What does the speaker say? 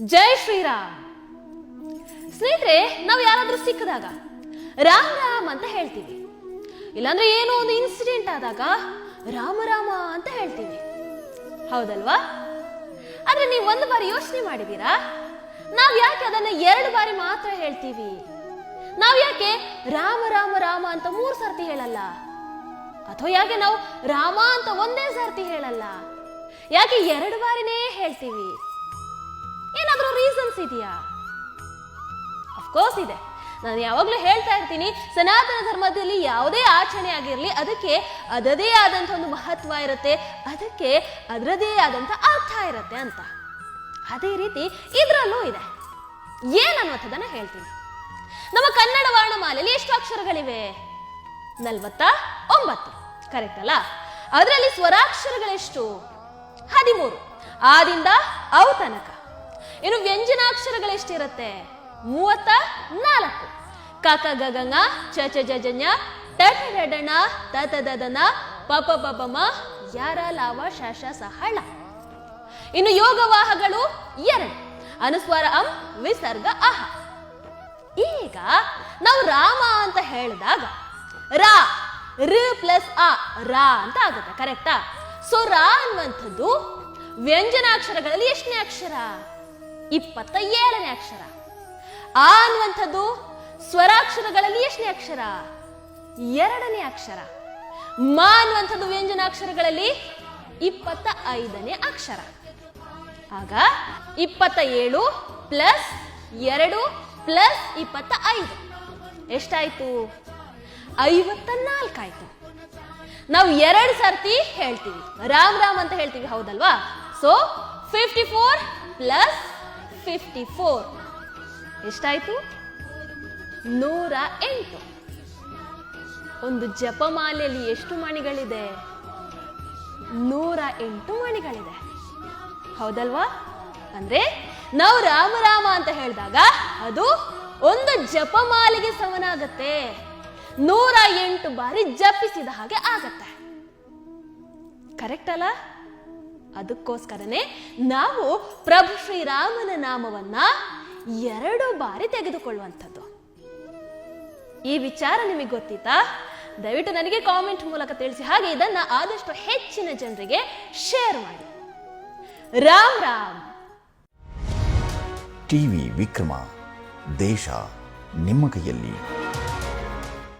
ಜೈ ಶ್ರೀರಾಮ್. ಸ್ನೇಹಿತರೆ, ನಾವು ಯಾರಾದ್ರೂ ಸಿಕ್ಕಿದಾಗ ರಾಮ್ ರಾಮ್ ಅಂತ ಹೇಳ್ತೀವಿ. ಇಲ್ಲಾಂದ್ರೆ ಏನೋ ಒಂದು ಇನ್ಸಿಡೆಂಟ್ ಆದಾಗ ರಾಮ ರಾಮ ಅಂತ ಹೇಳ್ತೀವಿ. ಹೌದಲ್ವಾ? ಆದ್ರೆ ನೀವು ಒಂದು ಬಾರಿ ಯೋಚನೆ ಮಾಡಿದೀರಾ ನಾವ್ ಯಾಕೆ ಅದನ್ನ ಎರಡು ಬಾರಿ ಮಾತ್ರ ಹೇಳ್ತೀವಿ? ನಾವ್ ಯಾಕೆ ರಾಮ ರಾಮ ರಾಮ ಅಂತ ಮೂರು ಸರ್ತಿ ಹೇಳಲ್ಲ? ಅಥವಾ ಯಾಕೆ ನಾವು ರಾಮ ಅಂತ ಒಂದೇ ಸರ್ತಿ ಹೇಳಲ್ಲ? ಯಾಕೆ ಎರಡು ಬಾರಿನೇ ಹೇಳ್ತೀವಿ? ಏನಾದ್ರೂ ರೀಸನ್ಸ್ ಇದೆಯಾ? ಅಫ್ಕೋರ್ಸ್ ಇದೆ. ನಾನು ಯಾವಾಗಲೂ ಹೇಳ್ತಾ ಇರ್ತೀನಿ, ಸನಾತನ ಧರ್ಮದಲ್ಲಿ ಯಾವುದೇ ಆಚರಣೆ ಆಗಿರಲಿ, ಅದಕ್ಕೆ ಅದದೇ ಆದಂಥ ಒಂದು ಮಹತ್ವ ಇರುತ್ತೆ, ಅದಕ್ಕೆ ಅದರದೇ ಆದಂಥ ಅರ್ಥ ಇರುತ್ತೆ ಅಂತ. ಅದೇ ರೀತಿ ಇದರಲ್ಲೂ ಇದೆ. ಏನನ್ನುವಂಥದ್ದನ್ನ ಹೇಳ್ತೀನಿ. ನಮ್ಮ ಕನ್ನಡ ವರ್ಣಮಾಲೆಯಲ್ಲಿ ಎಷ್ಟು ಅಕ್ಷರಗಳಿವೆ? ನಲ್ವತ್ತ ಒಂಬತ್ತು. ಕರೆಕ್ಟ್ ಅಲ್ಲ? ಅದರಲ್ಲಿ ಸ್ವರಾಕ್ಷರಗಳೆಷ್ಟು? ಹದಿಮೂರು. ಆದಿಂದ ಅವು ತನಕ ಇನ್ನು ವ್ಯಂಜನಾಕ್ಷರಗಳೆಷ್ಟಿರುತ್ತೆ ಮೂವತ್ತ ನಾಲ್ಕು. ಕಕ ಗಗನ ಚ ಚ ಜ ಜ ಞ, ಟ ಟ ಡ ಡ ಣ, ತ ತ ದ ದ ನ, ಪ ಪ ಪ ಪ ಮ, ಯಾರ ಲಾವ ಶ ಶ ಸ ಯೋಗ ಇನ್ನು ಯೋಗವಾಹಗಳು ಎರಡು. ಅನುಸ್ವಾರ ಅಂ ವಿಸರ್ಗ ಅಹ. ಈಗ ನಾವು ರಾಮ ಅಂತ ಹೇಳಿದಾಗ ರಾ ರ ಪ್ಲಸ್ ಅ ರಾ ಅಂತ ಆಗುತ್ತೆ ಕರೆಕ್ಟಾ? ಸೊ ರಾ ಅನ್ನುವಂಥದ್ದು ವ್ಯಂಜನಾಕ್ಷರಗಳಲ್ಲಿ ಎಷ್ಟನೇ ಅಕ್ಷರ? ಇಪ್ಪತ್ತ ಏಳನೇ ಅಕ್ಷರ. ಆ ಅನ್ನುವಂಥದ್ದು ಸ್ವರಾಕ್ಷರಗಳಲ್ಲಿ ಎಷ್ಟನೇ ಅಕ್ಷರ? ಎರಡನೇ ಅಕ್ಷರ. ಮಾ ಅನ್ನುವಂಥದ್ದು ವ್ಯಂಜನಾಕ್ಷರಗಳಲ್ಲಿ ಇಪ್ಪತ್ತ ಐದನೇ ಅಕ್ಷರ. ಆಗ ಇಪ್ಪತ್ತ ಏಳು ಪ್ಲಸ್ ಎರಡು ಪ್ಲಸ್ ಇಪ್ಪತ್ತ ಐದು ಎಷ್ಟಾಯ್ತು? ಐವತ್ತ ನಾಲ್ಕಾಯ್ತು ನಾವು ಎರಡು ಸರ್ತಿ ಹೇಳ್ತೀವಿ. ರಾಮ್ ರಾಮ್ ಅಂತ ಹೇಳ್ತೀವಿ, ಹೌದಲ್ವಾ? So fifty four plus fifty four ಎಷ್ಟಾಯ್ತು? ನೂರ ಎಂಟು ಒಂದು ಜಪಮಾಲೆಯಲ್ಲಿ ಎಷ್ಟು ಮಣಿಗಳಿದೆ? ನೂರ ಎಂಟು ಮಣಿಗಳಿದೆ. ಹೌದಲ್ವಾ? ಅಂದ್ರೆ ನಾವು ರಾಮ ರಾಮ ಅಂತ ಹೇಳಿದಾಗ ಅದು ಒಂದು ಜಪಮಾಲೆಗೆ ಸಮನಾಗತ್ತೆ. ನೂರ ಎಂಟು ಬಾರಿ ಜಪಿಸಿದ ಹಾಗೆ ಆಗತ್ತೆ. ಕರೆಕ್ಟ್ ಅಲ್ಲ? ಅದಕ್ಕೋಸ್ಕರನೇ ನಾವು ಪ್ರಭು ಶ್ರೀರಾಮನ ನಾಮವನ್ನ ಎರಡು ಬಾರಿ ತೆಗೆದುಕೊಳ್ಳುವಂಥದ್ದು. ಈ ವಿಚಾರ ನಿಮಗೆ ಗೊತ್ತಿತ್ತಾ? ದಯವಿಟ್ಟು ನನಗೆ ಕಾಮೆಂಟ್ ಮೂಲಕ ತಿಳಿಸಿ. ಹಾಗೆ ಇದನ್ನ ಆದಷ್ಟು ಹೆಚ್ಚಿನ ಜನರಿಗೆ ಶೇರ್ ಮಾಡಿ. ರಾಮ್ ರಾಮ್. ಟಿವಿ ವಿಕ್ರಮ, ದೇಶ ನಿಮ್ಮ ಕೈಯಲ್ಲಿ.